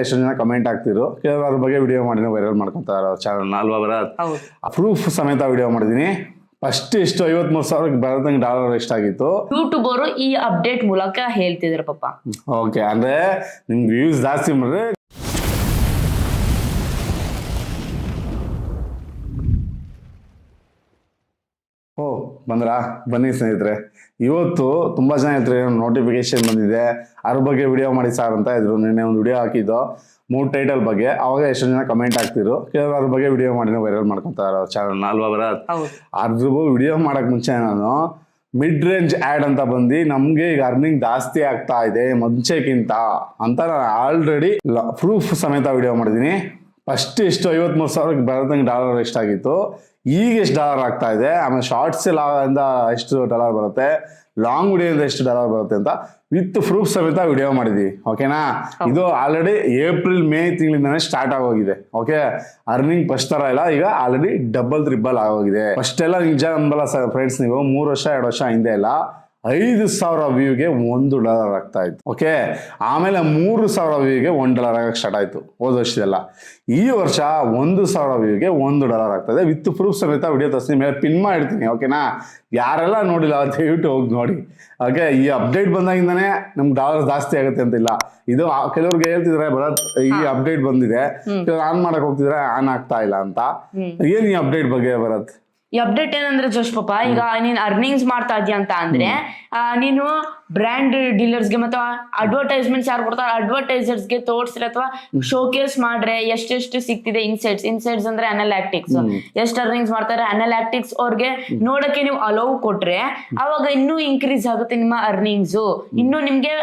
ಎಷ್ಟೊಂದು ಜನ ಕಮೆಂಟ್ ಆಗ್ತಿದ್ರು ಕೆಲವರು ಅದ್ರ ಬಗ್ಗೆ ವಿಡಿಯೋ ಮಾಡಿ ವೈರಲ್ ಮಾಡ್ಕೊಂತಾರೆ ಚಾನಲ್ ಅಲ್ವಾ ಬರತ್ ಹೌದು. ಪ್ರೂಫ್ ಸಮೇತ ವಿಡಿಯೋ ಮಾಡಿದೀನಿ. ಫಸ್ಟ್ ಎಷ್ಟು ಐವತ್ಮೂರು ಸಾವಿರ ಬರದಂಗೆ ಡಾಲರ್ ಎಷ್ಟಾಗಿತ್ತು ಯೂಟ್ಯೂಬ್ ಅವರು ಈ ಅಪ್ಡೇಟ್ ಮೂಲಕ ಹೇಳ್ತಿದ್ರು ಪಾಪ. ಓಕೆ ಅಂದ್ರೆ ನಿಮ್ಗೆ ವ್ಯೂಸ್ ಜಾಸ್ತಿ ಮಾಡಿದ್ರೆ ಬಂದ್ರಾ? ಬನ್ನಿ ಸ್ನೇಹಿತರೆ. ಇವತ್ತು ತುಂಬಾ ಜನ ಹೇಳ್ತಾರೆ ನೋಟಿಫಿಕೇಶನ್ ಬಂದಿದೆ ಅದ್ರ ಬಗ್ಗೆ ವಿಡಿಯೋ ಮಾಡಿ ಸರ್ ಅಂತ ಇದ್ರು. ನಿನ್ನೆ ಒಂದು ವಿಡಿಯೋ ಹಾಕಿದ್ದು ಮೂರು ಟೈಟಲ್ ಬಗ್ಗೆ. ಅವಾಗ ಎಷ್ಟೊಂದು ಜನ ಕಮೆಂಟ್ ಹಾಕ್ತಿದ್ರು. ಕೆಲವರು ಅದ್ರ ಬಗ್ಗೆ ವಿಡಿಯೋ ಮಾಡಿ ವೈರಲ್ ಮಾಡ್ಕೊತಾರೆ ಚಾನಲ್ನ ಅಲ್ವಾ ಬರತ್ ಅದ್ರ ವಿಡಿಯೋ ಮಾಡಕ್ ಮುಂಚೆ ನಾನು ಮಿಡ್ ರೇಂಜ್ ಆ್ಯಡ್ ಅಂತ ಬಂದು ನಮಗೆ ಈಗ ಅರ್ನಿಂಗ್ ಜಾಸ್ತಿ ಆಗ್ತಾ ಇದೆ ಮುಂಚೆಕ್ಕಿಂತ ಅಂತ ನಾನು ಆಲ್ರೆಡಿ ಪ್ರೂಫ್ ಸಮೇತ ವಿಡಿಯೋ ಮಾಡಿದ್ದೀನಿ. ಫಸ್ಟ್ ಎಷ್ಟು ಐವತ್ಮೂರು ಸಾವಿರಕ್ಕೆ ಬರೋದಂಗೆ ಡಾಲರ್ ಎಷ್ಟಾಗಿತ್ತು ಈಗ ಎಷ್ಟು ಡಾಲರ್ ಆಗ್ತಾ ಇದೆ? ಆಮೇಲೆ ಶಾರ್ಟ್ಸ್ ಇಂದ ಎಷ್ಟು ಡಾಲರ್ ಬರುತ್ತೆ? ಲಾಂಗ್ ವಿಡಿಯೋದಿಂದ ಎಷ್ಟು ಡಾಲರ್ ಬರುತ್ತೆ ಅಂತ ವಿತ್ ಪ್ರೂಫ್ ಸಮೇತ ವಿಡಿಯೋ ಮಾಡಿದ್ವಿ. ಓಕೆನಾ ಇದು ಆಲ್ರೆಡಿ ಏಪ್ರಿಲ್ ಮೇ ತಿಂಗಳಿಂದಾನೇ ಸ್ಟಾರ್ಟ್ ಆಗೋಗಿದೆ. ಓಕೆ ಅರ್ನಿಂಗ್ ಫಸ್ಟ್ ತರ ಇಲ್ಲ ಈಗ ಆಲ್ರೆಡಿ ಡಬಲ್ ತ್ರಿಬಲ್ ಆಗೋಗಿದೆ. ಫಸ್ಟ್ ಎಲ್ಲ ನಿಜ ನಂಬಲ್ಲ ಫ್ರೆಂಡ್ಸ್ ನೀವು. ಮೂರು ವರ್ಷ ಎರಡು ವರ್ಷ ಹಿಂದೆ ಎಲ್ಲ ಐದು ಸಾವಿರ ವ್ಯೂಗೆ ಒಂದು ಡಾಲರ್ ಆಗ್ತಾ ಇತ್ತು. ಓಕೆ ಆಮೇಲೆ ಮೂರು ಸಾವಿರ ವ್ಯೂಗೆ ಒಂದು ಡಾಲರ್ ಆಗಕ್ಕೆ ಸ್ಟಾರ್ಟ್ ಆಯಿತು. ಹೋದ ವರ್ಷದೆಲ್ಲ. ಈ ವರ್ಷ ಒಂದು ಸಾವಿರ ವ್ಯೂಗೆ ಒಂದು ಡಾಲರ್ ಆಗ್ತದೆ ವಿತ್ ಪ್ರೂಫ್ ಸಮೇತ ವಿಡಿಯೋ ತರಿಸ್ತೀನಿ. ಮೇಲೆ ಪಿನ್ ಮಾಡಿರ್ತೀನಿ ಓಕೆನಾ ಯಾರೆಲ್ಲ ನೋಡಿಲ್ಲ ದಯವಿಟ್ಟು ಹೋಗಿ ನೋಡಿ. ಓಕೆ ಈ ಅಪ್ಡೇಟ್ ಬಂದಾಗಿಂದಾನೇ ನಮ್ಗೆ ಡಾಲರ್ ಜಾಸ್ತಿ ಆಗುತ್ತೆ ಅಂತಿಲ್ಲ. ಇದು ಕೆಲವ್ರಿಗೆ ಹೇಳ್ತಿದ್ರೆ ಬರತ್ ಈ ಅಪ್ಡೇಟ್ ಬಂದಿದೆ. ಆನ್ ಮಾಡಕ್ ಹೋಗ್ತಿದ್ರೆ ಆನ್ ಆಗ್ತಾ ಇಲ್ಲ ಅಂತ. ಏನು ಈ ಅಪ್ಡೇಟ್ ಬಗ್ಗೆ ಬರತ್? ಈ ಅಪ್ಡೇಟ್ ಏನಂದ್ರೆ ಜೋಶ್ ಪಾಪ ಈಗ ನೀನ್ ಅರ್ನಿಂಗ್ಸ್ ಮಾಡ್ತಾ ಇದೀಯ ಅಂತ ಅಂದ್ರೆ ಆ, ನೀನು ಬ್ರ್ಯಾಂಡ್ ಡೀಲರ್ಸ್ಗೆ ಮತ್ತು ಅಡ್ವರ್ಟೈಸ್ಮೆಂಟ್ಸ್ ಯಾರು ಕೊಡ್ತಾರೆ? ಅಡ್ವರ್ಟೈಸರ್ಸ್ಗೆ ತೋರ್ಸ್ರೆ ಅಥವಾ ಶೋಕೇಸ್ ಮಾಡ್ರೆ ಎಷ್ಟೆಷ್ಟು ಸಿಗ್ತಿದೆ ಇನ್ಸೈಟ್ಸ್ ಇನ್ಸೈಟ್ಸ್ ಅಂದ್ರೆ ಅನಲಾಕ್ಟಿಕ್ಸ್ ಎಷ್ಟು ಅರ್ನಿಂಗ್ಸ್ ಮಾಡ್ತಾರೆ? ಅನಲಾಕ್ಟಿಕ್ಸ್ ಅವ್ರಿಗೆ ನೋಡಕ್ಕೆ ನೀವು ಅಲೋವ್ ಕೊಟ್ರೆ ಅವಾಗ ಇನ್ನೂ ಇನ್ಕ್ರೀಸ್ ಆಗುತ್ತೆ ನಿಮ್ಮ ಅರ್ನಿಂಗ್ಸ್ ಇನ್ನೂ ನಿಮ್ಗೆ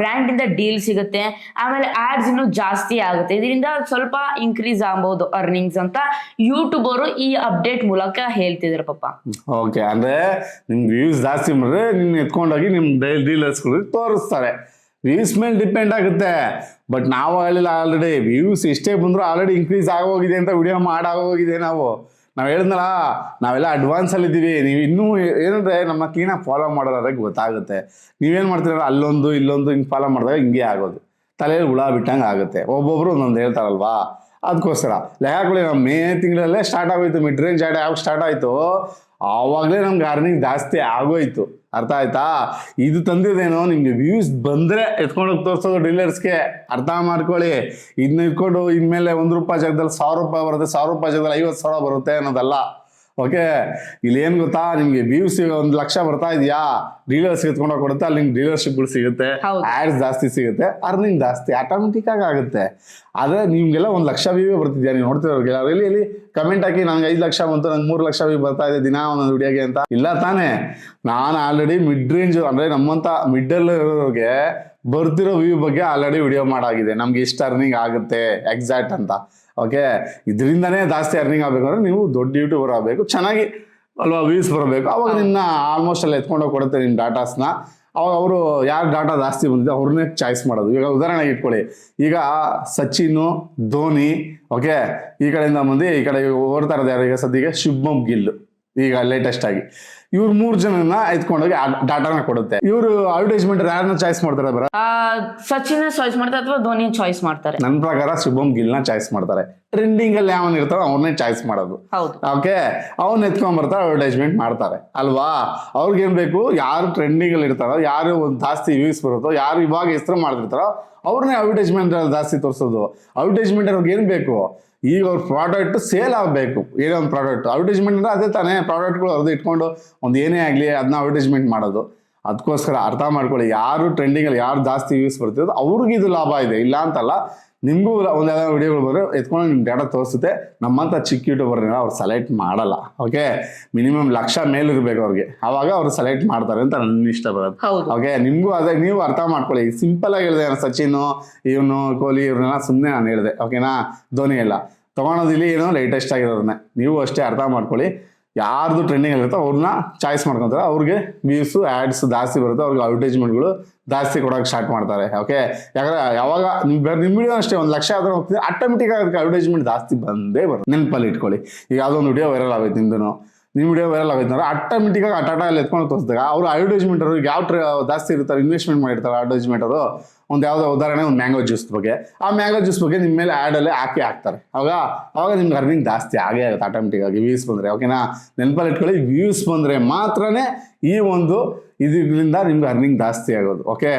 ಬ್ರ್ಯಾಂಡ್ ಇಂದ ಡೀಲ್ ಸಿಗುತ್ತೆ. ಆಮೇಲೆ ಆಡ್ಸ್ ಇನ್ನೂ ಜಾಸ್ತಿ ಆಗುತ್ತೆ. ಇದರಿಂದ ಸ್ವಲ್ಪ ಇನ್ಕ್ರೀಸ್ ಆಗ್ಬಹುದು ಅರ್ನಿಂಗ್ಸ್ ಅಂತ ಯೂಟ್ಯೂಬ್ ಅವರು ಈ ಅಪ್ಡೇಟ್ ಮೂಲಕ ಹೇಳ್ತಿದ್ರು ಪಾಪ. ಓಕೆ ಅಂದ್ರೆ ನಿಮ್ಗೆ ವ್ಯೂಸ್ ಜಾಸ್ತಿ ಮಾಡಿದ್ರೆ ನಿಮ್ಗೆ ಎತ್ಕೊಂಡೋಗಿ ನಿಮ್ ಡೀಲರ್ಸ್ಗಳು ತೋರಿಸ್ತಾರೆ. ವ್ಯೂಸ್ ಮೇಲೆ ಡಿಪೆಂಡ್ ಆಗುತ್ತೆ. ಬಟ್ ನಾವು ಹೇಳಿಲ್ಲ ಆಲ್ರೆಡಿ ವ್ಯೂಸ್ ಎಷ್ಟೇ ಬಂದ್ರು ಆಲ್ರೆಡಿ ಇನ್ಕ್ರೀಸ್ ಆಗೋಗಿದೆ ಅಂತ ವಿಡಿಯೋ ಮಾಡಾಗೋಗಿದೆ ನಾವು. ನಾವು ಹೇಳಿದ್ನಲ್ಲ, ನಾವೆಲ್ಲ ಅಡ್ವಾನ್ಸ್ ಅಲ್ಲಿ ಇದ್ದೀವಿ. ನೀವು ಇನ್ನೂ ಏನಂದ್ರೆ ನಮ್ಮ ಕ್ಲೀನಾಗಿ ಫಾಲೋ ಮಾಡೋದಾದ್ರೆ ಗೊತ್ತಾಗುತ್ತೆ. ನೀವೇನ್ ಮಾಡ್ತೀರ ಅಲ್ಲೊಂದು, ಇಲ್ಲೊಂದು ಹಿಂಗೆ ಫಾಲೋ ಮಾಡಿದಾಗ ಹಿಂಗೆ ಆಗೋದು. ತಲೆಯಲ್ಲಿ ಹುಳ ಬಿಟ್ಟಂಗೆ ಆಗುತ್ತೆ. ಒಬ್ಬೊಬ್ರು ಒಂದೊಂದು ಹೇಳ್ತಾರಲ್ವಾ? ಅದಕ್ಕೋಸ್ಕರ ಲೆಕ್ಕಗಳು ನಮ್ಮ ಮೇ ತಿಂಗಳಲ್ಲೇ ಸ್ಟಾರ್ಟ್ ಆಗೋಯ್ತು. ಮಿಡ್ ರೇಂಜ್ ಆಡ ಯಾವಾಗ ಸ್ಟಾರ್ಟ್ ಆಯ್ತು. ಆವಾಗಲೇ ನಮ್ಗೆ ಅರ್ನಿಂಗ್ ಜಾಸ್ತಿ ಆಗೋಯ್ತು. ಅರ್ಥ ಆಯ್ತಾ? ಇದು ತಂದಿದ್ದೇನೋ, ನಿಮ್ಗೆ ವ್ಯೂಸ್ ಬಂದ್ರೆ ಎತ್ಕೊಂಡೋಗಿ ತೋರಿಸೋದು ಡೀಲರ್ಸ್ಗೆ ಅರ್ಥ ಮಾಡ್ಕೊಳ್ಳಿ. ಇದನ್ನ ಇಟ್ಕೊಂಡು ಇನ್ಮೇಲೆ ಒಂದು ರೂಪಾಯಿ ಜಾಗದಲ್ಲಿ ಸಾವಿರ ರೂಪಾಯಿ ಬರುತ್ತೆ, ಸಾವಿರ ರೂಪಾಯಿ ಜಾಗದಲ್ಲಿ ಐವತ್ತು ಸಾವಿರ ಬರುತ್ತೆ ಅನ್ನೋದಲ್ಲ. ಓಕೆ ಇಲ್ಲಿ ಏನ್ ಗೊತ್ತಾ? ನಿಮ್ಗೆ ವ್ಯೂಸ್ ಒಂದು ಲಕ್ಷ ಬರ್ತಾ ಇದೆಯಾ? ಡೀಲರ್ಸ್ ಎತ್ಕೊಂಡೋಗಿ ಕೊಡುತ್ತೆ ಅಲ್ಲಿ ನಿಮ್ಗೆ ಡೀಲರ್ಶಿಪ್ಗಳು ಸಿಗುತ್ತೆ. ಆಡ್ಸ್ ಜಾಸ್ತಿ ಸಿಗುತ್ತೆ. ಅರ್ನಿಂಗ್ ಜಾಸ್ತಿ ಆಟೋಮೆಟಿಕ್ ಆಗಿ ಆಗುತ್ತೆ. ಆದ್ರೆ ನಿಮ್ಗೆಲ್ಲ ಒಂದು ಲಕ್ಷ ವ್ಯೂ ಬರ್ತಿದ್ಯಾ? ನೀವು ನೋಡ್ತಿರೋರಿಗೆಲ್ಲ ಇಲ್ಲಿ ಇಲ್ಲಿ ಕಮೆಂಟ್ ಹಾಕಿ ನಂಗೆ ಐದು ಲಕ್ಷ ಬಂತು ನಂಗೆ ಮೂರು ಲಕ್ಷ ವಿ ಬರ್ತಾ ಇದೆ ದಿನ ಒಂದೊಂದು ವಿಡಿಯೋಗೆ ಅಂತ. ಇಲ್ಲ ತಾನೇ. ನಾನು ಆಲ್ರೆಡಿ ಮಿಡ್ ರೇಂಜ್ ಅಂದ್ರೆ ನಮ್ಮಂತ ಮಿಡ್ಡಲ್ ಇರೋರಿಗೆ ಬರ್ತಿರೋ ವ್ಯೂ ಬಗ್ಗೆ ಆಲ್ರೆಡಿ ವಿಡಿಯೋ ಮಾಡಾಗಿದೆ. ನಮ್ಗೆ ಇಷ್ಟು ಅರ್ನಿಂಗ್ ಆಗುತ್ತೆ ಎಕ್ಸಾಕ್ಟ್ ಅಂತ. ಓಕೆ ಇದರಿಂದನೇ ಜಾಸ್ತಿ ಅರ್ನಿಂಗ್ ಆಗಬೇಕು ಅಂದ್ರೆ ನೀವು ದೊಡ್ಡ ಯೂಟ್ಯೂಬರ್ ಆಗಬೇಕು ಚೆನ್ನಾಗಿ ಅಲ್ವಾ ವ್ಯೂಸ್ ಬರಬೇಕು. ಅವಾಗ ನಿನ್ನ ಆಲ್ಮೋಸ್ಟ್ ಅಲ್ಲಿ ಎತ್ಕೊಂಡು ಕೊಡುತ್ತೆ ನಿಮ್ಮ ಡಾಟಾಸ್ನ ಅವಾಗ ಅವರು ಯಾರು ಡಾಟಾ ಜಾಸ್ತಿ ಬಂದಿದೆ ಅವ್ರನ್ನೇ ಚಾಯ್ಸ್ ಮಾಡೋದು. ಈಗ ಉದಾಹರಣೆಗೆ ಇಟ್ಕೊಳ್ಳಿ. ಈಗ ಸಚಿನ್ ಧೋನಿ ಓಕೆ ಈ ಕಡೆಯಿಂದ ಬಂದು ಈ ಕಡೆ ಓಡ್ತಾ ಇರೋದು ಯಾರು? ಈಗ ಸದ್ಯಕ್ಕೆ ಶುಭಮ್ ಗಿಲ್. ಈಗ ಲೇಟೆಸ್ಟ್ ಆಗಿ. ಇವ್ರು ಮೂರ್ ಜನನ ಎತ್ಕೊಂಡೋಗಿ ಡಾಟಾನ ಕೊಡುತ್ತೆ. ಇವರು ಅಡ್ವರ್ಟೈಸ್ಮೆಂಟ್ ಯಾರನ್ನ ಚಾಯ್ಸ್ ಮಾಡ್ತಾರೆ ಬರ? ಸಚಿನ್ ಚಾಯ್ಸ್ ಮಾಡ್ತಾರೆ ಅಥವಾ ಧೋನಿ ಚಾಯ್ಸ್ ಮಾಡ್ತಾರೆ? ನನ್ನ ಪ್ರಕಾರ ಶುಭಮ್ನ ಚಾಯ್ಸ್ ಮಾಡ್ತಾರೆ. ಟ್ರೆಂಡಿಂಗ್ ಅಲ್ಲಿ ಯಾವನ್ ಇರ್ತಾರೋ ಅವ್ರನ್ನೇ ಚಾಯ್ಸ್ ಮಾಡೋದು. ಓಕೆ ಅವ್ನ ಎತ್ಕೊಂಡ್ ಬರ್ತಾರೆ ಅಡ್ವರ್ಟೈಸ್ಮೆಂಟ್ ಮಾಡ್ತಾರೆ. ಅಲ್ವಾ? ಅವ್ರಿಗೇನ್ ಬೇಕು? ಯಾರು ಟ್ರೆಂಡಿಂಗ್ ಅಲ್ಲಿ ಇರ್ತಾರೋ ಯಾರು ಒಂದು ಜಾಸ್ತಿ ವ್ಯೂಸ್ ಬರುತ್ತೋ ಯಾರು ಇವಾಗ ಹೆಸರು ಮಾಡ್ತಿರ್ತಾರೋ ಅವ್ರನ್ನೇ ಅಡ್ವರ್ಟೈಸ್ಮೆಂಟ್ ಜಾಸ್ತಿ ತೋರಿಸೋದು. ಅಡ್ವರ್ಟೈಸ್ಮೆಂಟ್ ಅವ್ರಿಗೆ ಏನ್ ಬೇಕು? ಈಗ ಅವ್ರ ಪ್ರಾಡಕ್ಟ್ ಸೇಲ್ ಆಗಬೇಕು. ಏನೋ ಒಂದು ಪ್ರಾಡಕ್ಟ್ ಅಡ್ವರ್ಟೈಸ್ಮೆಂಟ್ ಅಂದರೆ ಅದೇ ತಾನೇ. ಪ್ರಾಡಕ್ಟ್ಗಳು ಅರ್ಧ ಇಟ್ಕೊಂಡು ಒಂದು ಏನೇ ಆಗಲಿ ಅದನ್ನ ಅಡ್ವರ್ಟೈಸ್ಮೆಂಟ್ ಮಾಡೋದು. ಅದಕ್ಕೋಸ್ಕರ ಅರ್ಥ ಮಾಡ್ಕೊಳ್ಳಿ ಯಾರು ಟ್ರೆಂಡಿಂಗಲ್ಲಿ ಯಾರು ಜಾಸ್ತಿ ವ್ಯೂಸ್ ಬರ್ತಿರೋದು ಅವ್ರಿಗೆ ಇದು ಲಾಭ ಇದೆ. ಇಲ್ಲ ಅಂತಲ್ಲ ನಿಮಗೂ ಒಂದು ಯಾವ್ದಾದ್ರು ವಿಡಿಯೋಗಳು ಬರೋ ಎತ್ಕೊಂಡು ನಿಮ್ಮ ಡೇಟಾ ತೋರಿಸುತ್ತೆ. ನಮ್ಮಂಥ ಚಿಕ್ಕ ಯೂಟ್ಯೂಬರ್ನ ಅವ್ರು ಸೆಲೆಕ್ಟ್ ಮಾಡಲ್ಲ. ಓಕೆ ಮಿನಿಮಮ್ ಲಕ್ಷ ಮೇಲಿರ್ಬೇಕು ಅವ್ರಿಗೆ. ಆವಾಗ ಅವ್ರು ಸೆಲೆಕ್ಟ್ ಮಾಡ್ತಾರೆ ಅಂತ ನನ್ನ ಇಷ್ಟ ಹೌದು. ಓಕೆ ನಿಮಗೂ ಅದೇ ನೀವು ಅರ್ಥ ಮಾಡ್ಕೊಳ್ಳಿ. ಸಿಂಪಲ್ ಆಗಿ ಹೇಳಿದೆ ಸಚಿನ್ ಇವನು ಕೊಹ್ಲಿ ಇವ್ರನ್ನೆಲ್ಲ ಸುಮ್ಮನೆ ನಾನು ಹೇಳಿದೆ. ಓಕೆನಾ ಧೋನಿ ಎಲ್ಲ ತೊಗೊಳೋದಿಲ್ಲಿ ಏನೋ ಲೇಟೆಸ್ಟ್ ಆಗಿರೋದನ್ನ. ನೀವು ಅಷ್ಟೇ ಅರ್ಥ ಮಾಡ್ಕೊಳ್ಳಿ. ಯಾರ್ದು ಟ್ರೆಂಡಿಂಗ್ ಇರುತ್ತೋ ಅವ್ರನ್ನ ಚಾಯ್ಸ್ ಮಾಡ್ಕೊತಾರೆ. ಅವ್ರಿಗೆ ವ್ಯೂಸು ಆ್ಯಡ್ಸ್ ಜಾಸ್ತಿ ಬರುತ್ತೆ. ಅವ್ರಿಗೆ ಅಡ್ವರ್ಟೈಸ್ಮೆಂಟ್ಗಳು ಜಾಸ್ತಿ ಕೊಡೋಕೆ ಸ್ಟಾರ್ಟ್ ಮಾಡ್ತಾರೆ. ಓಕೆ ಯಾಕಂದ್ರೆ ಯಾವಾಗ ನಿಮ್ ಬೇರೆ ನಿಮ್ಮ ವಿಡಿಯೋ ಅಷ್ಟೇ, ಒಂದು ಲಕ್ಷ ಆದರೂ ಹೋಗ್ತಿದ್ರೆ ಆಟೋಮೆಟಿಕ್ ಆಗಿ ಅಡ್ವರ್ಟೈಸ್ಮೆಂಟ್ ಜಾಸ್ತಿ ಬಂದೇ ಬರುತ್ತೆ. ನೆನಪಲ್ಲಿ ಇಟ್ಕೊಳ್ಳಿ. ಈಗ ಯಾವುದೋ ಒಂದು ವಿಡಿಯೋ ವೈರಲ್ ಆಗೋಯ್ತು ನಿಮ್ದು ನಿಮ್ಮ ವಿಡಿಯೋ ವೈರಲ್ ಆಗಿ ಅಟಾಟ ಅಲ್ಲಿ ಎತ್ಕೊಂಡು ತೋರಿಸಿದಾಗ ಅವರು ಅಡ್ವರ್ಟೈಸ್ಮೆಂಟ್ ಅವರು ಯಾವ ಟ್ರ ಜಾಸ್ತಿ ಇರ್ತಾರೆ ಇನ್ವೆಸ್ಟ್ಮೆಂಟ್ ಮಾಡಿರ್ತಾರೆ ಅಡ್ವರ್ಟೈಸ್ಮೆಂಟ್ ಅವರು ಒಂದು ಯಾವುದೋ ಉದಾಹರಣೆ, ಒಂದು ಮ್ಯಾಂಗೋ ಜ್ಯೂಸ್ ಬಗ್ಗೆ. ಆ ಮ್ಯಾಂಗೋ ಜ್ಯೂಸ್ ಬಗ್ಗೆ ನಿಮ್ಮ ಮೇಲೆ ಆ್ಯಡಲ್ಲಿ ಹಾಕಿ ಹಾಕ್ತಾರೆ. ಅವಾಗ ಅವಾಗ ನಿಮ್ಗೆ ಅರ್ನಿಂಗ್ ಜಾಸ್ತಿ ಆಗೇ ಆಗುತ್ತೆ ಆಟೋಮೆಟಿಕ್ ಆಗಿ ವ್ಯೂಸ್ ಬಂದರೆ. ಓಕೆನಾ ನೆನಪಲ್ಲಿ ಇಟ್ಕೊಳ್ಳಿ ವ್ಯೂಸ್ ಬಂದರೆ ಮಾತ್ರನೇ ಈ ಒಂದು ಇದರಿಂದ ನಿಮ್ಗೆ ಅರ್ನಿಂಗ್ ಜಾಸ್ತಿ ಆಗೋದು. ಓಕೆ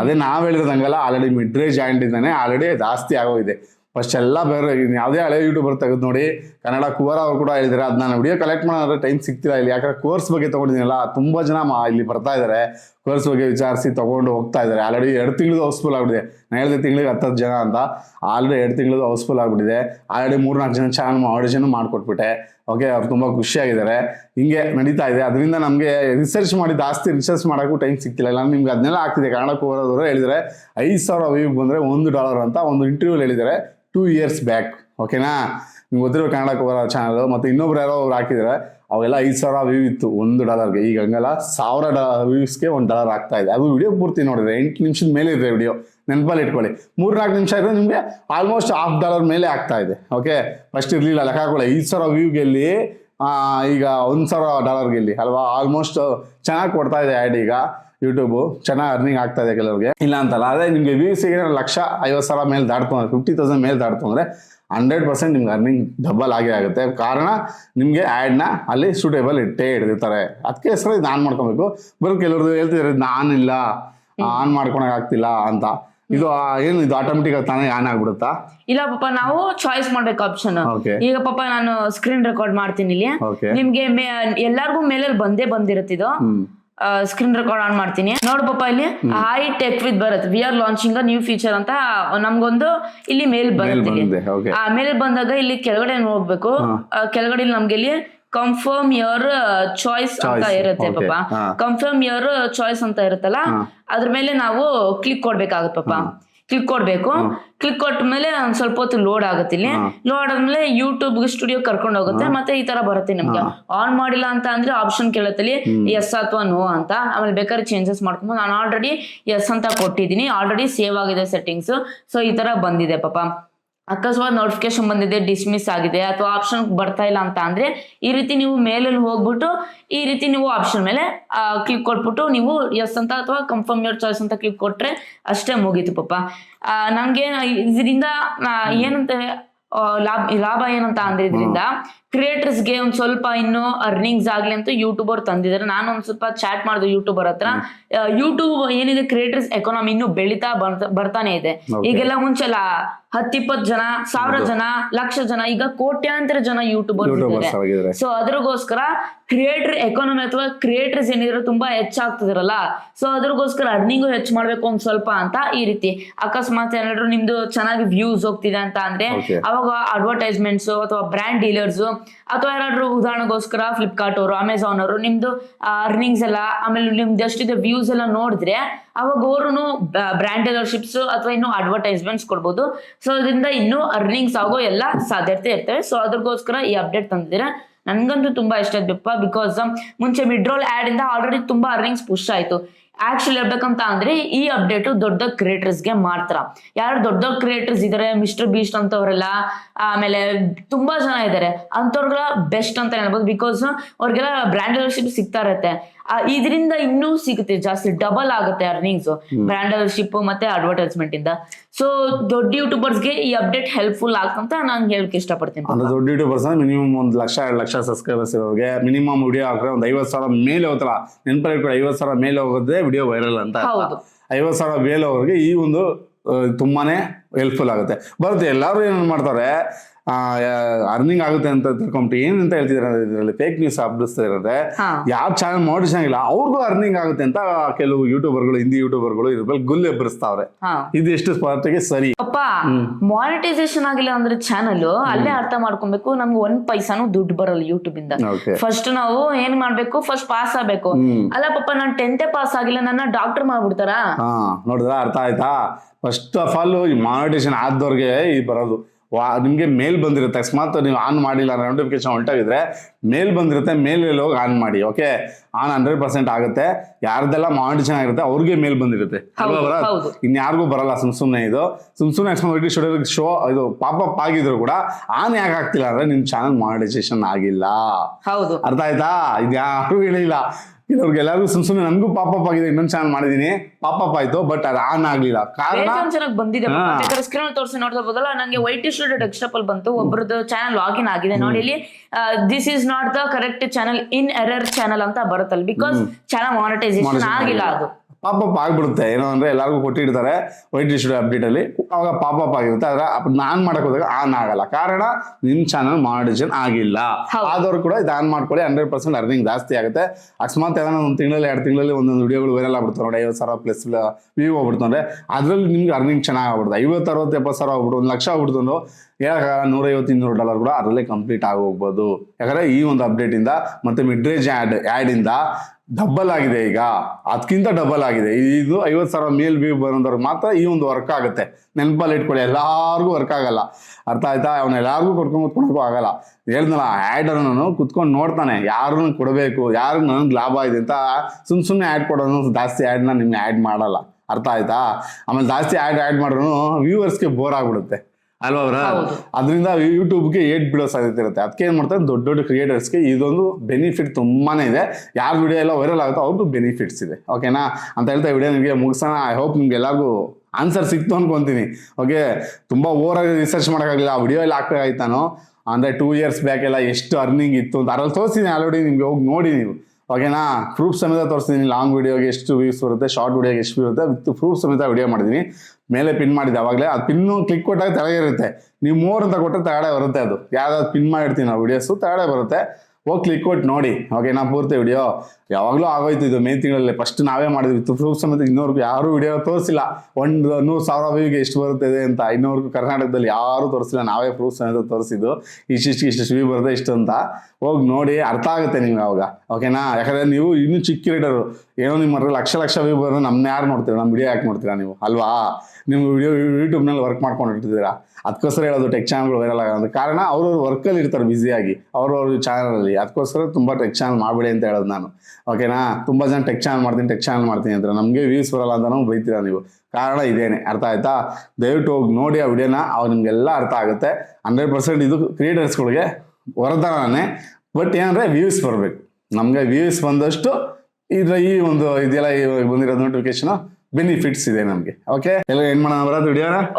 ಅದೇ ನಾವು ಹೇಳಿರೋದಂಗಲ್ಲ ಆಲ್ರೆಡಿ ಮಿಡ್ ರೇಂಜ್ ಇದ್ದಾನೆ ಆಲ್ರೆಡಿ ಜಾಸ್ತಿ ಆಗೋಗಿದೆ. ಫಸ್ಟ್ ಎಲ್ಲ ಬೇರೆ ಯಾವುದೇ ಹಳೆ ಯೂಟ್ಯೂಬರ್ ತೆಗೆದು ನೋಡಿ, ಕನ್ನಡ ಕುವರ್ ಅವರು ಕೂಡ ಹೇಳಿದ್ದಾರೆ ಅದು ನಾನು ವಿಡಿಯೋ ಕಲೆಕ್ಟ್ ಮಾಡೋದ್ರೆ ಟೈಮ್ ಸಿಗ್ತಿಲ್ಲ ಇಲ್ಲಿ. ಯಾಕಂದ್ರೆ ಕೋರ್ಸ್ ಬಗ್ಗೆ ತೊಗೊಂಡಿದ್ದೀನಲ್ಲ ತುಂಬ ಜನ ಇಲ್ಲಿ ಬರ್ತಾ ಇದ್ದಾರೆ ಕೋರ್ಸ್ ಬಗ್ಗೆ ವಿಚಾರಿಸಿ ತೊಗೊಂಡು ಹೋಗ್ತಾ ಇದ್ದಾರೆ ಆಲ್ರೆಡಿ ಎರಡು ತಿಂಗಳು ಹೌಸ್ಫುಲ್ ಆಗಿಬಿಟ್ಟಿದೆ. ನಾನು ಹೇಳಿದೆ ತಿಂಗಳಿಗೆ ಹತ್ತತ್ತು ಜನ ಅಂತ. ಆಲ್ರೆಡಿ ಎರಡು ತಿಂಗಳು ಹೌಸ್ಫುಲ್ ಆಗಿಬಿಟ್ಟಿದೆ. ಆಲ್ರೆಡಿ ಮೂರ್ನಾಲ್ಕು ಜನ ಚಾನಲ್ ಆಡಿಷನ್ ಮಾಡಿಕೊಟ್ಬಿಟ್ಟೆ. ಓಕೆ ಅವ್ರು ತುಂಬ ಖುಷಿಯಾಗಿದ್ದಾರೆ. ಹಿಂಗೆ ನಡೀತಾ ಇದೆ. ಅದರಿಂದ ನಮಗೆ ರಿಸರ್ಚ್ ಮಾಡಿ ಜಾಸ್ತಿ ರಿಸರ್ಚ್ ಮಾಡೋಕ್ಕೂ ಟೈಮ್ ಸಿಗ್ತಿಲ್ಲ. ಇಲ್ಲ ನಿಮ್ಗೆ ಅದನ್ನೆಲ್ಲ ಆಗ್ತಿದೆ. ಕನ್ನಡಕ್ಕೆ ಹೋಗೋದವರು ಹೇಳಿದರೆ ಐದು ಸಾವಿರ ವ್ಯೂ ಬಂದರೆ ಒಂದು ಡಾಲರ್ ಅಂತ ಒಂದು ಇಂಟರ್ವ್ಯೂಲ್ ಹೇಳಿದ್ದಾರೆ. ಟೂ ಇಯರ್ಸ್ ಬ್ಯಾಕ್ ಓಕೆನಾ ನಿಮ್ಗೆ ಗೊತ್ತಿರೋ ಕನ್ನಡಕ್ಕೆ ಹೋಗೋ ಚಾನಲ್ ಮತ್ತು ಇನ್ನೊಬ್ರು ಯಾರೋ ಅವ್ರು ಹಾಕಿದ್ದಾರೆ. ಅವೆಲ್ಲ ಐದು ಸಾವಿರ ವ್ಯೂ ಇತ್ತು ಒಂದು ಡಾಲರ್ಗೆ ಈಗ ಹಂಗಲ್ಲ, ಸಾವಿರ ಡಾ ವ್ಯೂಸ್ಗೆ ಒಂದು ಡಾಲರ್ ಆಗ್ತಾ ಇದೆ. ಅದು ವಿಡಿಯೋ ಪೂರ್ತಿ ನೋಡಿದ್ರೆ, ಎಂಟು ನಿಮಿಷದ ಮೇಲೆ ಇದೆ ವಿಡಿಯೋ ನೆನಪಲ್ಲಿ ಇಟ್ಕೊಳ್ಳಿ. ಮೂರ್ನಾಲ್ಕು ನಿಮಿಷ ಇದ್ರೆ ನಿಮಗೆ ಆಲ್ಮೋಸ್ಟ್ ಹಾಫ್ ಡಾಲರ್ ಮೇಲೆ ಆಗ್ತಾ ಇದೆ. ಓಕೆ ಫಸ್ಟ್ ಇರಲಿಲ್ಲ, ಲೆಕ್ಕ ಹಾಕೊಳ್ಳಿ. ಐದು ಸಾವಿರ ವ್ಯೂ ಇಲ್ಲಿ ಈಗ ಒಂದು ಸಾವಿರ ಡಾಲರ್ ಇಲ್ಲಿ ಅಲ್ವಾ? ಆಲ್ಮೋಸ್ಟ್ ಚೆನ್ನಾಗಿ ಕೊಡ್ತಾ ಇದೆ ಆ್ಯಡ್ ಈಗ ಯೂಟ್ಯೂಬು ಚೆನ್ನಾಗಿ ಅರ್ನಿಂಗ್ ಆಗ್ತಾ ಇದೆ ಕೆಲವರಿಗೆ. ಇಲ್ಲ ಅಂತಲ್ಲ, ಅದೇ ನಿಮಗೆ ವ್ಯೂಸಿಗೆ ಲಕ್ಷ ಐವತ್ತು ಸಾವಿರ ಮೇಲೆ ದಾಟ್ತು ಅಂದರೆ ಫಿಫ್ಟಿ ತೌಸಂಡ್ ಮೇಲೆ ದಾಟ್ತು ಅಂದರೆ ಹಂಡ್ರೆಡ್ ಪರ್ಸೆಂಟ್ ನಿಮ್ಗೆ ಅರ್ನಿಂಗ್ ಡಬಲ್ ಆಗೇ ಆಗುತ್ತೆ. ಕಾರಣ ನಿಮಗೆ ಆ್ಯಡ್ನ ಅಲ್ಲಿ ಸೂಟೇಬಲ್ ಇಟ್ಟೇ ಹಿಡಿದಿರ್ತಾರೆ. ಅದಕ್ಕೆ ಹೆಸರು ಇದು ಆನ್ ಮಾಡ್ಕೊಬೇಕು. ಬರೋ ಕೆಲವ್ರದ್ದು ಹೇಳ್ತಿದ್ದಾರೆ ನಾನಿಲ್ಲ ಆನ್ ಮಾಡ್ಕೊಳಕ್ ಆಗ್ತಿಲ್ಲ ಅಂತ. ಇದು ಏನು ಇದು ಆಟೋಮೆಟಿಕ್ ತಾನೇ ಆನ್ ಆಗ್ಬಿಡುತ್ತಾ? ಇಲ್ಲ ಪಾಪ ನಾವು ಚಾಯ್ಸ್ ಮಾಡ್ಬೇಕು ಆಪ್ಷನ್ ಈಗ ಪಾಪ ನಾನು ಸ್ಕ್ರೀನ್ ರೆಕಾರ್ಡ್ ಮಾಡ್ತೀನಿ ಇಲ್ಲಿ. ನಿಮ್ಗೆ ಮೇ- ಎಲ್ಲಾರ್ಗೂ ಮೇಲೆ ಬಂದೇ ಬಂದಿರುತ್ತೆ ಇದು. ಸ್ಕ್ರೀನ್ ರೆಕಾರ್ಡ್ ಆನ್ ಮಾಡ್ತೀನಿ. ನೋಡು ಪಾಪ ಇಲ್ಲಿ ಹೈ ಟೆಕ್ ವಿತ್ ಬರುತ್ತೆ. We are launching new feature ಅಂತ ನಮ್ಗೊಂದು ಇಲ್ಲಿ ಮೇಲ್ ಮೇಲ್ ಬರುತ್ತೆ ಇಲ್ಲಿ. ಬಂದಿದೆ ಓಕೆ ಆ ಮೇಲ್ ಬಂದಾಗ ಇಲ್ಲಿ ಕೆಳಗಡೆ ನೋಡ್ಬೇಕು. ಆ, ಕೆಳಗಡೆ ಇಲ್ಲಿ ನಮ್ಗೆ ಇಲ್ಲಿ ಕನ್ಫರ್ಮ್ ಯೋರ್ ಚಾಯ್ಸ್ ಅಂತ ಇರುತ್ತೆ. ಪಾಪ. ಕನ್ಫರ್ಮ್ ಯೋರ್ ಚಾಯ್ಸ್ ಅಂತ ಇರುತ್ತಲ್ಲ? ಅದ್ರ ಮೇಲೆ ನಾವು ಕ್ಲಿಕ್ ಕೊಡ್ಬೇಕಾಗುತ್ತೆ ಪಾಪ. ಕ್ಲಿಕ್ ಕೊಡ್ಬೇಕು. ಕ್ಲಿಕ್ ಕೊಟ್ಟ ಮೇಲೆ ಒಂದ್ ಸ್ವಲ್ಪ ಹೊತ್ತು ಲೋಡ್ ಆಗುತ್ತೆ ಇಲ್ಲಿ. ಲೋಡ್ ಆದ್ಮೇಲೆ ಯೂಟ್ಯೂಬ್ ಸ್ಟುಡಿಯೋ ಕರ್ಕೊಂಡು ಹೋಗುತ್ತೆ. ಮತ್ತೆ ಈ ತರ ಬರುತ್ತೆ ನಮ್ಗೆ. ಆನ್ ಮಾಡಿಲ್ಲ ಅಂತ ಅಂದ್ರೆ ಆಪ್ಷನ್ ಕೇಳುತ್ತೆ ಇಲ್ಲಿ. ಎಸ್ ಅಥವಾ ನೋ ಅಂತ. ಆಮೇಲೆ ಬೇಕಾದ್ರೆ ಚೇಂಜಸ್ ಮಾಡ್ಕೊಂಡು ನಾನು ಆಲ್ರೆಡಿ ಎಸ್ ಅಂತ ಕೊಟ್ಟಿದ್ದೀನಿ. ಆಲ್ರೆಡಿ ಸೇವ್ ಆಗಿದೆ ಸೆಟ್ಟಿಂಗ್ಸ್ ಸೊ ಈ ತರ ಬಂದಿದೆ ಪಾಪ. ಅಕಸ್ಮಾತ್ ನೋಟಿಫಿಕೇಶನ್ ಬಂದಿದೆ ಡಿಸ್ಮಿಸ್ ಆಗಿದೆ. ಅಥವಾ ಆಪ್ಷನ್ ಬರ್ತಾ ಇಲ್ಲ ಅಂತ ಅಂದ್ರೆ ಈ ರೀತಿ ನೀವು ಮೇಲಲ್ಲಿ ಹೋಗ್ಬಿಟ್ಟು ಈ ರೀತಿ ನೀವು ಆಪ್ಷನ್ ಮೇಲೆ ಕ್ಲಿಕ್ ಕೊಟ್ಬಿಟ್ಟು ನೀವು ಎಸ್ ಅಂತ ಅಥವಾ ಕನ್ಫರ್ಮ್ ಯೋರ್ ಚಾಯ್ಸ್ ಅಂತ ಕ್ಲಿಕ್ ಕೊಟ್ರೆ ಅಷ್ಟೇ ಮುಗೀತು ಪಾಪ. ನಂಗೆ ಇದರಿಂದ ಏನಂತ ಲಾಭ ಲಾಭ ಏನಂತ ಅಂದ್ರೆ ಇದರಿಂದ ಕ್ರಿಯೇಟರ್ಸ್ಗೆ ಒಂದ್ ಸ್ವಲ್ಪ ಇನ್ನು ಅರ್ನಿಂಗ್ಸ್ ಆಗ್ಲಿ ಅಂತ ಯೂಟ್ಯೂಬರ್ ತಂದಿದ್ದಾರೆ ನಾನು ಒಂದ್ ಸ್ವಲ್ಪ ಚಾಟ್ ಮಾಡಿದೆ ಯೂಟ್ಯೂಬರ್ ಹತ್ರ. ಯೂಟ್ಯೂಬ್ ಏನಿದೆ ಕ್ರಿಯೇಟರ್ಸ್ ಎಕಾನಮಿ ಇನ್ನು ಬೆಳಿತಾ ಬರ್ತ- ಬರ್ತಾನೆ ಇದೆ. ಈಗೆಲ್ಲ ಮುಂಚೆಲ್ಲ ಹತ್ತಿಪ್ಪತ್ತು ಜನ ಸಾವಿರ ಜನ ಲಕ್ಷ ಜನ ಈಗ ಕೋಟ್ಯಾಂತರ ಜನ ಆಗಿದ್ದಾರೆ. ಸೊ ಅದ್ರಗೋಸ್ಕರ ಕ್ರಿಯೇಟರ್ ಎಕಾನಮಿ ಅಥವಾ ಕ್ರಿಯೇಟರ್ಸ್ ಏನಿದ್ರೆ ತುಂಬಾ ಹೆಚ್ಚಾಗ್ತಿದಾರಲ್ಲ. ಸೊ ಅದ್ರಗೋಸ್ಕರ ಅರ್ನಿಂಗ್ ಹೆಚ್ಚು ಮಾಡ್ಬೇಕು ಒಂದ್ ಸ್ವಲ್ಪ ಅಂತ ಈ ರೀತಿ. ಅಕಸ್ಮಾತ್ ಏನಾದ್ರು ನಿಮ್ದು ಚೆನ್ನಾಗಿ ವ್ಯೂಸ್ ಹೋಗ್ತಿದೆ ಅಂತ ಅಂದ್ರೆ ಅವಾಗ ಅಡ್ವರ್ಟೈಸ್ಮೆಂಟ್ಸ್ ಅಥವಾ ಬ್ರ್ಯಾಂಡ್ ಡೀಲರ್ಸ್ ಅಥವಾ ಏನಾದ್ರು ಉದಾಹರಣೆಗೋಸ್ಕರ ಫ್ಲಿಪ್ಕಾರ್ಟ್ ಅವರು ಅಮೆಝಾನ್ ಅವರು, ನಿಮ್ದು ಅರ್ನಿಂಗ್ಸ್ ಎಲ್ಲ, ಆಮೇಲೆ ನಿಮ್ದು ಎಷ್ಟಿದೆ ವ್ಯೂಸ್ ಎಲ್ಲ ನೋಡಿದ್ರೆ, ಅವಾಗ ಅವರು ಬ್ರ್ಯಾಂಡ್ ಡೀಲರ್ಶಿಪ್ಸ್ ಅಥವಾ ಇನ್ನು ಅಡ್ವರ್ಟೈಸ್ಮೆಂಟ್ಸ್ ಕೊಡ್ಬೋದು. ಸೊ ಅದರಿಂದ ಇನ್ನೂ ಅರ್ನಿಂಗ್ಸ್ ಆಗೋ ಎಲ್ಲ ಸಾಧ್ಯತೆ ಇರ್ತವೆ. ಸೊ ಅದ್ರಗೋಸ್ಕರ ಈ ಅಪ್ಡೇಟ್ ತಂದಿದ್ದೀರಾ. ನನ್ಗಂತೂ ತುಂಬಾ ಇಷ್ಟ ಆಯ್ತಪ್ಪ ಬಿಕಾಸ್ ಮುಂಚೆ ಮಿಡ್ರೋಲ್ ಆಡ್ ಇಂದ ಆಲ್ರೆಡಿ ತುಂಬಾ ಅರ್ನಿಂಗ್ಸ್ ಪುಷ್ ಆಯ್ತು. ಆಕ್ಚುಲಿ ಹೇಳ್ಬೇಕಂತ ಅಂದ್ರೆ ಈ ಅಪ್ಡೇಟ್ ದೊಡ್ಡ ಕ್ರಿಯೇಟರ್ಸ್ಗೆ ಮಾತ್ರ ಯಾರು ದೊಡ್ಡ ದೊಡ್ಡ ಕ್ರಿಯೇಟರ್ಸ್ ಇದಾರೆ ಮಿಸ್ಟರ್ ಬೀಸ್ಟ್ ಅಂತವ್ರೆಲ್ಲ, ಆಮೇಲೆ ತುಂಬಾ ಜನ ಇದಾರೆ. ಅಂತವ್ರಿಗೆಲ್ಲ ಬೆಸ್ಟ್ ಅಂತ ಹೇಳ್ಬೋದು. ಬಿಕಾಸ್ ಅವ್ರಿಗೆಲ್ಲ ಬ್ರ್ಯಾಂಡ್ ಸಿಗ್ತಾ ಇರತ್ತೆ. ಇದರಿಂದ ಇನ್ನೂ ಸಿಗುತ್ತೆ ಜಾಸ್ತಿ ಡಬಲ್ ಆಗುತ್ತೆ ಅರ್ನಿಂಗ್ಸ್ ಬ್ರ್ಯಾಂಡರ್ಶಿಪ್ ಮತ್ತೆ ಅಡ್ವರ್ಟೈಸ್ಮೆಂಟ್ ಇಂದ. ಸೊ ದೊಡ್ಡ ಯೂಟ್ಯೂಬರ್ಸ್ಗೆ ಈ ಅಪ್ಡೇಟ್ ಹೆಲ್ಪ್ಫುಲ್ ಆಗ್ತಂತ ನಾನು ಹೇಳಕ್ ಇಷ್ಟಪಡ್ತೀನಿ. ಅಂದ್ರೆ ದೊಡ್ಡ ಯೂಟ್ಯೂಬರ್ಸ್ ಮಿನಿಮಮ್ ಒಂದು ಲಕ್ಷ ಎರಡು ಲಕ್ಷ ಸಬ್ಸ್ಕ್ರೈಬರ್ಸ್ ಇರೋರಿಗೆ ಮಿನಿಮಮ್ ವಿಡಿಯೋ ಹಾಕ್ರೆ ಒಂದು ಐವತ್ತು ಸಾವಿರ ಮೇಲೆ ಹೋಗ್ತಲ್ಲ. ನೆನಪಲ್ಲಿ ಕೂಡ ಐವತ್ತು ಸಾವಿರ ಮೇಲೆ ಹೋಗೋದೇ ವಿಡಿಯೋ ವೈರಲ್ ಅಂತ ಐವತ್ ಹೌದು. ಐವತ್ತು ಸಾವಿರ ಮೇಲೆ ಹೋಗೋರಿಗೆ ಈ ಒಂದು ತುಂಬಾನೇ ಹೆಲ್ಪ್ಫುಲ್ ಆಗುತ್ತೆ. ಬರುತ್ತೆ ಎಲ್ಲರೂ ಏನ್ ಮಾಡ್ತಾರೆ ಅರ್ನಿಂಗ್ ಆಗುತ್ತೆ ಅಂತ ತಿಳ್ಕೊಂಬಿಟ್ಟು ಏನಂತ ಹೇಳ್ತಿದ್ರೆ ಇದರಲ್ಲಿ ಫೇಕ್ ನ್ಯೂಸ್ ಹಬ್ಬಿಸ್ತಾ ಇರೋದ್ರೆ. ಯಾವ ಚಾನಲ್ ಮಾಡಿಸಂಗಿಲ್ಲ ಅವ್ರಿಗೂ ಅರ್ನಿಂಗ್ ಆಗುತ್ತೆ ಅಂತ ಕೆಲವು ಯೂಟ್ಯೂಬರ್ಗಳು ಹಿಂದಿ ಯೂಟ್ಯೂಬರ್ಗಳು ಇದ್ರ ಮೇಲೆ ಗುಲ್ಲೆ ಎಬ್ಬರಿಸ್ತಾವ್ರೆ ಇದು ಎಷ್ಟು ಸ್ಪರ್ಧೆಗೆ ಸರಿ? ಅಪ್ಪ ಮಾನಿಟೈಸೇಷನ್ ಆಗಿಲ್ಲ ಅಂದ್ರೆ ಚಾನಲ್ ಅಲ್ಲೇ ಅರ್ಥ ಮಾಡ್ಕೊಬೇಕು ನಮ್ಗೆ ಒಂದ್ ಪೈಸಾನು ದುಡ್ಡು ಬರಲ್ಲ ಯೂಟ್ಯೂಬ್ ಇಂದ. ಫಸ್ಟ್ ನಾವು ಏನ್ ಮಾಡ್ಬೇಕು? ಫಸ್ಟ್ ಪಾಸ್ ಆಗ್ಬೇಕು. ಅಲ್ಲ ಪಾಪ ನಾನು ಟೆಂತೆ ಪಾಸ್ ಆಗಿಲ್ಲ ನನ್ನ ಡಾಕ್ಟರ್ ಮಾಡ್ಬಿಡ್ತಾರ? ನೋಡಿದ್ರ ಅರ್ಥ ಆಯ್ತಾ? First of all monetization monetization ಆದವ್ರಿಗೆ ಈ ಬರೋದು. ವಾ ನಿಮಗೆ ಮೇಲ್ ಬಂದಿರುತ್ತೆ. ಅಕಸ್ಮಾತ್ ನೀವು ಆನ್ ಮಾಡಿಲ್ಲ ನೋಟಿಫಿಕೇಶನ್ ಹೊಂಟೋಗಿದ್ರೆ ಮೇಲ್ ಬಂದಿರುತ್ತೆ. ಮೇಲ್ ಹೋಗಿ ಆನ್ ಮಾಡಿ ಓಕೆ ಆನ್ ಹಂಡ್ರೆಡ್ ಪರ್ಸೆಂಟ್ ಆಗುತ್ತೆ. ಯಾರ್ದೆಲ್ಲ ಮಾಡಿ ಚೆನ್ನಾಗಿರುತ್ತೆ ಅವ್ರಿಗೆ ಮೇಲ್ ಬಂದಿರುತ್ತೆ. ಅಲ್ವಾ? ಇನ್ಯಾರಿಗೂ ಬರಲ್ಲ ಸುಮ್ ಸುಮ್ಮನೆ ಇದು. ಸುಮ್ ಸುಮ್ಮನೆ ಅಕಸ್ಮಾತ್ ಶೋ ಇದು ಪಾಪಪ್ ಆಗಿದ್ರು ಕೂಡ ಆನ್ ಯಾಕೆ ಆಗ್ತಿಲ್ಲ ಅಂದ್ರೆ ನಿಮ್ ಚಾನಲ್ ಮಾನಿಟೈಸೇಷನ್ ಆಗಿಲ್ಲ. ಹೌದು. ಅರ್ಥ ಆಯ್ತಾ? ಇದು ಯಾರು ಹೇಳಿಲ್ಲ. ಕೆಲವ್ರಿಗೆಲ್ಲರಿಗೂ ಸುಮ್ ಸುಮ್ಮನೆ ಪಾಪ್ ಅಪ್ ಆಗಿದೆ ಇನ್ನೊಂದು ಚಾನಲ್ ಮಾಡಿದೀನಿ. ಅಪ್ ಆಯ್ತು ಬಟ್ ಅದು ಆನ್ ಆಗ್ಲಿಲ್ಲ. ಕಾರಣ ಚೆನ್ನಾಗಿ ಬಂದಿದೆ. ಸ್ಕ್ರೀನ್ ತೋರಿಸಿ ನೋಡ್ಬೋದಲ್ಲ ನಂಗೆ ವೈಟ್ ಶೂಟ್ ಡೆಸ್ಕ್ಟಾಪ್ ಅಲ್ಲಿ ಬಂತು. ಒಬ್ಬರದ್ದು ಚಾನಲ್ ಲಾಗಿನ್ ಆಗಿದೆ. ನೋಡಿ ಇಲ್ಲಿ this is not the correct channel in error channel ಅಂತ ಬರುತ್ತಲ್ಲ. ಬಿಕಾಸ್ ಚಾನಲ್ ಮಾನಿಟೈಸೇಷನ್ ಆಗಿಲ್ಲ ಅದು. ಪಾಪಪ್ ಆಗ್ಬಿಡುತ್ತೆ. ಏನೋ ಅಂದ್ರೆ ಎಲ್ಲರಿಗೂ ಕೊಟ್ಟಿರ್ತಾರೆ ವೈಟ್ ಸ್ಟುಡಿಯೋ ಅಪ್ಡೇಟ್ ಅಲ್ಲಿ. ಅವಾಗ ಪಾಪಪ್ ಆಗಿರುತ್ತೆ. ಆದ್ರೆ ನಾನು ಮಾಡಕ್ ಹೋದಾಗ ಆನ್ ಆಗಲ್ಲ. ಕಾರಣ ನಿಮ್ ಚಾನಲ್ ಮಾನಿಟೈಸೇಷನ್ ಆಗಿಲ್ಲ. ಆದವರು ಆದವ್ರು ಕೂಡ ಇದು ಆನ್ ಮಾಡ್ಕೊಳ್ಳಿ. ಹಂಡ್ರೆಡ್ ಪರ್ಸೆಂಟ್ ಅರ್ನಿಂಗ್ ಜಾಸ್ತಿ ಆಗುತ್ತೆ. ಅಕಸ್ಮಾತ್ ಏನೋ ಒಂದು ತಿಂಗಳಲ್ಲಿ ಎರಡು ತಿಂಗಳಲ್ಲಿ ಒಂದೊಂದು ವಿಡಿಯೋಗಳು ವೈರಲ್ ಆಗ್ಬಿಡ್ತಾರೆ ನೋಡಿ. ಐವತ್ತು ಸಾವಿರ ಪ್ಲಸ್ ವ್ಯೂ ಹೋಗ್ಬಿಡ್ತು ಅಂದ್ರೆ ಅದ್ರಲ್ಲಿ ನಿಮ್ಗೆ ಅರ್ನಿಂಗ್ ಚೆನ್ನಾಗಿ ಆಗ್ಬಿಡುತ್ತೆ. ಐವತ್ತು ಅರವತ್ತು ಎಪ್ಪತ್ತು ಸಾವಿರ ಆಗ್ಬಿಟ್ಟು ಒಂದು ಲಕ್ಷ ಆಗ್ಬಿಡ್ತು ಹೇಳಕ್ಕಾಗಲ್ಲ ನೂರೈವತ್ತು ಇನ್ನೂರು ಡಾಲರ್ ಕೂಡ ಅದರಲ್ಲೇ ಕಂಪ್ಲೀಟ್ ಆಗೋಗ್ಬೋದು ಯಾಕಂದ್ರೆ ಈ ಒಂದು ಅಪ್ಡೇಟ್ ಇಂದ ಮತ್ತೆ ಮಿಡ್ ರೇಂಜ್ ಆ್ಯಡ್ ಇಂದ ಡಬಲ್ ಆಗಿದೆ ಈಗ. ಅದಕ್ಕಿಂತ ಡಬಲ್ ಆಗಿದೆ. ಇದು ಐವತ್ತು ಸಾವಿರ ಮೇಲ್ ವ್ಯೂ ಬರೋದ್ರ ಮಾತ್ರ ಈ ಒಂದು ವರ್ಕ್ ಆಗುತ್ತೆ. ನೆನಪಲ್ಲಿ ಇಟ್ಕೊಳ್ಳಿ, ಎಲ್ಲಾರ್ಗೂ ವರ್ಕ್ ಆಗಲ್ಲ. ಅರ್ಥ ಆಯ್ತಾ? ಅವನ ಎಲ್ಲಾರ್ಗೂ ಕೊಡ್ಕೊಂಡು ಕೂತ್ಕೊಳಕ್ಕೂ ಆಗಲ್ಲ. ಹೇಳ್ದಲ್ಲ ಆ್ಯಡ್ ನಾನು ಕುತ್ಕೊಂಡು ನೋಡ್ತಾನೆ. ಯಾರು ಕೊಡಬೇಕು ಯಾರು ನನಗೆ ಲಾಭ ಇದೆ ಅಂತ ಸುಮ್ ಸುಮ್ಮನೆ ಆ್ಯಡ್ ಕೊಡೋನು ಜಾಸ್ತಿ ಆ್ಯಡ್ನ ನಿಮ್ಗೆ ಆ್ಯಡ್ ಮಾಡಲ್ಲ. ಅರ್ಥ ಆಯ್ತಾ? ಆಮೇಲೆ ಜಾಸ್ತಿ ಆ್ಯಡ್ ಆ್ಯಡ್ ಮಾಡಿದ್ರು ವ್ಯೂವರ್ಸ್ಗೆ ಬೋರ್ ಆಗ್ಬಿಡುತ್ತೆ. ಅಲ್ವಾ ಅವರ. ಅದರಿಂದ ಯೂಟ್ಯೂಬ್ಗೆ ಏಟ್ ಬಿಡೋ ಸಾಧ್ಯತೆ ಇರುತ್ತೆ ಅದಕ್ಕೆ ಏನು ಮಾಡ್ತಾರೆ? ದೊಡ್ಡ ದೊಡ್ಡ ಕ್ರಿಯೇಟರ್ಸ್ಗೆ ಇದೊಂದು ಬೆನಿಫಿಟ್ ತುಂಬಾನೇ ಇದೆ. ಯಾವ ವಿಡಿಯೋ ಎಲ್ಲ ವೈರಲ್ ಆಗುತ್ತೋ ಅವ್ರದ್ದು ಬೆನಿಫಿಟ್ಸ್ ಇದೆ. ಓಕೆನಾ ಅಂತ ಹೇಳ್ತಾ ವಿಡಿಯೋ ನಿಮಗೆ ಮುಗಿಸೋಣ. ಐ ಹೋಪ್ ನಿಮ್ಗೆ ಎಲ್ಲರಿಗೂ ಆನ್ಸರ್ ಸಿಕ್ತು ಅನ್ಕೊಂತೀನಿ. ಓಕೆ ತುಂಬ ಓವರಾಗಿ ರಿಸರ್ಚ್ ಮಾಡೋಕ್ಕಾಗಲಿಲ್ಲ. ಆ ವಿಡಿಯೋ ಎಲ್ಲ ಹಾಕ್ಬೇಕಾಯ್ತಾನು ಅಂದರೆ ಟೂ ಇಯರ್ಸ್ ಬ್ಯಾಕ್ ಎಲ್ಲ ಎಷ್ಟು ಅರ್ನಿಂಗ್ ಇತ್ತು ಅಂತ. ಅದ್ರಲ್ಲಿ ತೋರಿಸ್ತೀನಿ ಆಲ್ರೆಡಿ ನಿಮಗೆ. ಹೋಗಿ ನೋಡಿ ನೀವು. ಓಕೆನಾ ಪ್ರೂಫ್ ಸಮೇತ ತೋರಿಸ್ತೀನಿ ಲಾಂಗ್ ವಿಡಿಯೋಗೆ ಎಷ್ಟು ವ್ಯೂಸ್ ಬರುತ್ತೆ? ಶಾರ್ಟ್ ವಿಡಿಯೋಗೆ ಎಷ್ಟು ಬರುತ್ತೆ? ವಿತ್ ಪ್ರೂಫ್ ಸಮೇತ ವಿಡಿಯೋ ಮಾಡಿದ್ದೀನಿ ಮೇಲೆ ಪಿನ್ ಮಾಡಿದ್ದೆ ಅವಾಗಲೇ ಅದು ಪಿನ್ನು ಕ್ಲಿಕ್ ಕೊಟ್ಟಾಗ ತೆಳಗೆ ಇರುತ್ತೆ. ನೀವು ಮೂರು ಅಂತ ಕೊಟ್ಟರೆ ತಗಡೆ ಬರುತ್ತೆ ಅದು. ಯಾವ್ದಾದ್ರು ಪಿನ್ ಮಾಡಿರ್ತೀನಿ ನಾವು ವಿಡಿಯೋಸು ತಗಡೆ ಬರುತ್ತೆ. ಹೋಗಿ ಕ್ಲಿಕ್ ಕೊಟ್ಟು ನೋಡಿ. ಓಕೆನಾ ಪೂರ್ತಿ ವಿಡಿಯೋ ಯಾವಾಗಲೂ ಆಗೋಯ್ತು ಇದು ಮೇ ತಿಂಗಳಲ್ಲಿ. ಫಸ್ಟ್ ನಾವೇ ಮಾಡಿದ್ವಿ. ಪ್ರೂಫ್ ಸಮೇತ ಇನ್ನೂರ್ಗು ಯಾರು ವಿಡಿಯೋ ತೋರಿಸಿಲ್ಲ. ಒಂದು, ನೂರು ಸಾವಿರ ವ್ಯೂಗೆ ಎಷ್ಟು ಬರುತ್ತದೆ ಅಂತ ಇನ್ನೂರ್ಗು ಕರ್ನಾಟಕದಲ್ಲಿ ಯಾರು ತೋರಿಸಿಲ್ಲ. ನಾವೇ ಪ್ರೂಫ್ ಸಮೇತ ತೋರಿಸಿದ್ದು. ಇಷ್ಟಿಷ್ಟು ಇಷ್ಟು ವ್ಯೂ ಬರುತ್ತೆ ಇಷ್ಟು ಅಂತ ಹೋಗಿ ನೋಡಿ, ಅರ್ಥ ಆಗುತ್ತೆ ನಿಮ್ಗೆ ಅವಾಗ. ಓಕೆನಾ ಯಾಕಂದ್ರೆ ನೀವು ಇನ್ನೂ ಚಿಕ್ಕ ಕ್ರಿಯೇಟರು ಏನೋ ನಿಮ್ಮ ಮರ ಲಕ್ಷ ಲಕ್ಷ ವ್ಯೂ ಬರೋದು ನಮ್ಮನ್ನ ಯಾರು ನೋಡ್ತೀರಾ? ನಮ್ಮ ವಿಡಿಯೋ ಯಾಕೆ ನೋಡ್ತೀರಾ ನೀವು? ಅಲ್ವಾ? ನಿಮ್ಮ ವಿಡಿಯೋ ಯೂಟ್ಯೂಬ್ನಲ್ಲಿ ವರ್ಕ್ ಮಾಡ್ಕೊಂಡು ಇರ್ತಿದ್ದೀರಾ ಅದಕ್ಕೋಸ್ಕರ ಹೇಳೋದು ಟೆಕ್ ಚಾನಲ್ಗಳು ವೈರಲ್ ಆಗೋದು. ಕಾರಣ ಅವ್ರವ್ರ ವರ್ಕಲ್ಲಿ ಇರ್ತಾರೆ ಬ್ಯುಸಿಯಾಗಿ ಅವ್ರವ್ರ ಚಾನಲಲ್ಲಿ ಅದಕ್ಕೋಸ್ಕರ ತುಂಬ ಟೆಕ್ ಚಾನಲ್ ಮಾಡಬೇಡಿ ಅಂತ ಹೇಳೋದು ನಾನು. ಓಕೆನಾ ತುಂಬ ಜನ ಟೆಕ್ ಚಾನಲ್ ಮಾಡ್ತೀನಿ ಟೆಕ್ ಚಾನಲ್ ಮಾಡ್ತೀನಿ ಅಂತ ನಮಗೆ ವ್ಯೂಸ್ ಬರಲ್ಲ ಅಂತಲೂ ಬೈತೀರಾ ನೀವು? ಕಾರಣ ಇದೇನೆ. ಅರ್ಥ ಆಯ್ತಾ? ದಯವಿಟ್ಟು ಹೋಗಿ ನೋಡಿ ಆ ವಿಡಿಯೋನ ಅವಾಗ ನಿಮಗೆಲ್ಲ ಅರ್ಥ ಆಗುತ್ತೆ. ಹಂಡ್ರೆಡ್ ಪರ್ಸೆಂಟ್ ಇದು ಕ್ರಿಯೇಟರ್ಸ್ಗಳಿಗೆ ಹೊರತಾನೆ ಬಟ್ ಏನಂದರೆ ವ್ಯೂಸ್ ಬರಬೇಕು. ನಮಗೆ ವ್ಯೂಸ್ ಬಂದಷ್ಟು ಇದ್ರ ಈ ಒಂದು ಇದೆಲ್ಲ ಬಂದಿರೋ ನೋಟಿಫಿಕೇಶನ್ ಬೆನಿಫಿಟ್ಸ್ ಇದೆ ನಮಗೆ. ಓಕೆ ಎಲ್ಲ ಏನ್ ಮಾಡೋಣ ಬರೋದು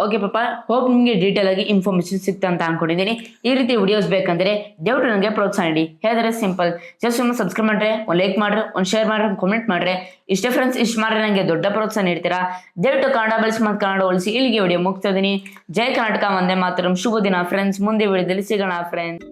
ಓಕೆ ಪಾಪ ಹೋಪ್ ನಿಮಗೆ ಡೀಟೇಲ್ ಆಗಿ ಇನ್ಫಾರ್ಮೇಶನ್ ಸಿಕ್ತ ಅಂತ ಅನ್ಕೊಂಡಿದ್ದೀನಿ. ಈ ರೀತಿ ವಿಡಿಯೋಸ್ ಬೇಕಂದ್ರೆ ದಯವಿಟ್ಟು ನನಗೆ ಪ್ರೋತ್ಸಾಹ ನೀಡಿ. ಹೇಳಿದ್ರೆ ಸಿಂಪಲ್ ಜಸ್ಟ್ ಒಂದು ಸಬ್ಸ್ಕ್ರೈಬ್ ಮಾಡ್ರೆ, ಒಂದು ಲೈಕ್ ಮಾಡ್ರೆ, ಒಂದು ಶೇರ್ ಮಾಡ್ರೆ, ಒಂದು ಕಾಮೆಂಟ್ ಮಾಡ್ರೆ, ಇಷ್ಟೇ ಫ್ರೆಂಡ್ಸ್ ಇಷ್ಟು ಮಾಡ್ರೆ ನನಗೆ ದೊಡ್ಡ ಪ್ರೋತ್ಸಾಹ ನೀಡ್ತೀರಾ? ದಯವಿಟ್ಟು ಕನ್ನಡ ಬಳಸಿ ಮತ್ತು ಕನ್ನಡ ಉಳಿಸಿ ಇಲ್ಲಿಗೆ ವಿಡಿಯೋ ಮುಗ್ತಾ ಇದೀನಿ. ಜೈ ಕರ್ನಾಟಕ ಒಂದೇ ಮಾತ್ರ. ಶುಭ ದಿನ ಫ್ರೆಂಡ್ಸ್ ಮುಂದೆ ವಿಡಿಯೋದಲ್ಲಿ ಸಿಗೋಣ ಫ್ರೆಂಡ್ಸ್